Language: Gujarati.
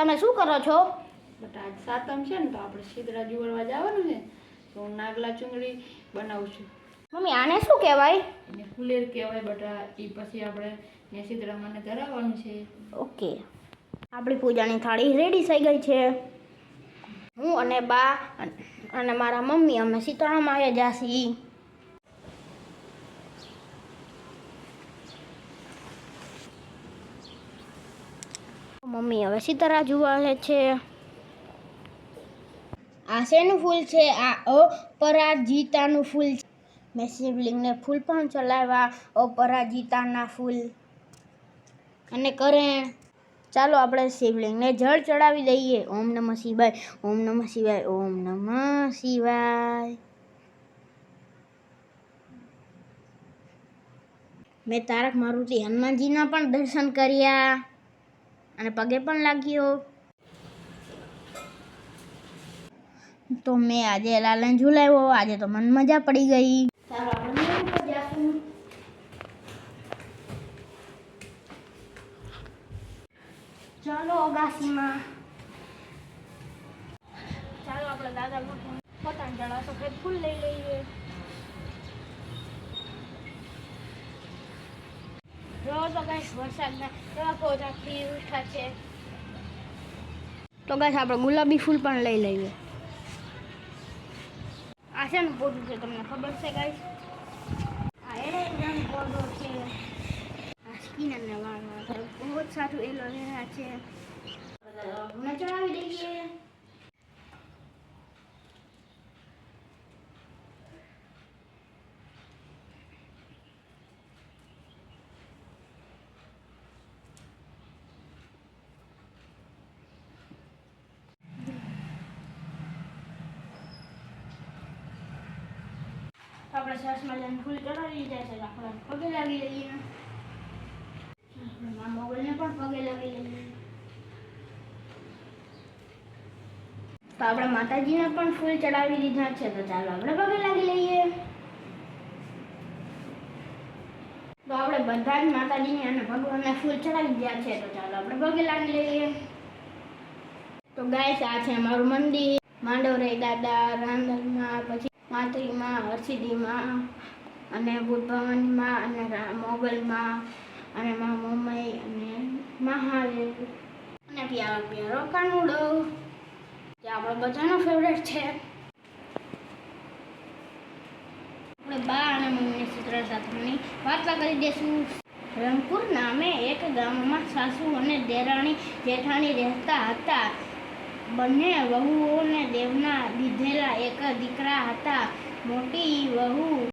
તમે શું કરો છો? બટ આજ સાતમ છે ને તો આપણે શીતળા જીવડવા જવાનું છે. તો હું નાગલા ચુંદડી બનાવું છું. મમ્મી આને શું કહેવાય? એને ફુલેર કહેવાય બટા એ પછી આપણે ને શીતળામાને ધરાવવાનું છે. ઓકે. આપણી પૂજાની થાળી રેડી થઈ ગઈ છે. હું અને બા અને મારા મમ્મી અમે સીતારામ આવ્યા જાસી મમ્મી હવે સીતારા જોવા છે. આ શેનું ફૂલ છે? આ અપરાજિતાનું ફૂલ છે. મેં શિવલિંગને ફૂલ પણ ચલાવ્યા, અપરાજિતાના ફૂલ. અને કરેણ ચાલો આપણે શિવલિંગને જળ ચડાવી દઈએ. ઓમ નમઃ શિવાય, ઓમ નમઃ શિવાય, ઓમ નમઃ શિવાય. મેં તારક મારુતિ હનુમાનજીના પણ દર્શન કર્યા. અને પગે પણ લાગ્યો. તો મેં આજે લાલન ઝુલાવ્યો. આજે તો મન મજા પડી ગઈ. ચાલો અગાસીમાં. ચાલો આપણે દાદા પોતાના સફેદ ફૂલ લઈ લઈએ. જો તો ગાઈસ વરસાદના કેવા પૌધા ખીર ઉઠા છે. તો ગાઈસ આપણે ગુલાબી ફૂલ પણ લઈ લઈએ. આ છે ને પોતું છે તમને ખબર છે ગાઈસ? આ એલોવેરાનું પૌધો છે. આ સ્કિન અને વાળ બહુ જ સારું એલોવેરા છે. તો આપણે સરસ મજાનું ફૂલ ચડાવી દીધા છે તો આપણે પગે લાગી લઈએ આપણે મા મોગલને પણ પગે લાગી લઈએ તો આપણે માતાજીને પણ ફૂલ ચડાવી દીધા છે તો ચાલો આપણે પગે લાગી લઈએ તો આપણે બધા જ માતાજીને અને ભગવાનને ફૂલ ચડાવી દીધા છે તો ચાલો આપણે પગે લાગી લઈએ તો ગાય આ છે અમારું મંદિર માંડવરે દાદા રાંદલમાં પછી માતરીમાં હરસિદ્ધિમાં અને બુદ્ધભવનમાં અને મોગલમાં અને મા મુંબઈ અને મહાવીર અને પ્યારો પ્યારો કાનુડો. જે આપણો બધાનો ફેવરેટ છે. આપણે બા અને મમ્મી સૂત્ર સાથેની વાર્તા કરી દઈશું રંગપુર નામે એક ગામમાં સાસુ અને દેરાણી જેઠાણી રહેતા હતા. બંને વહુઓને દેવના દીધેલા એક દીકરા હતા. મોટી વહુ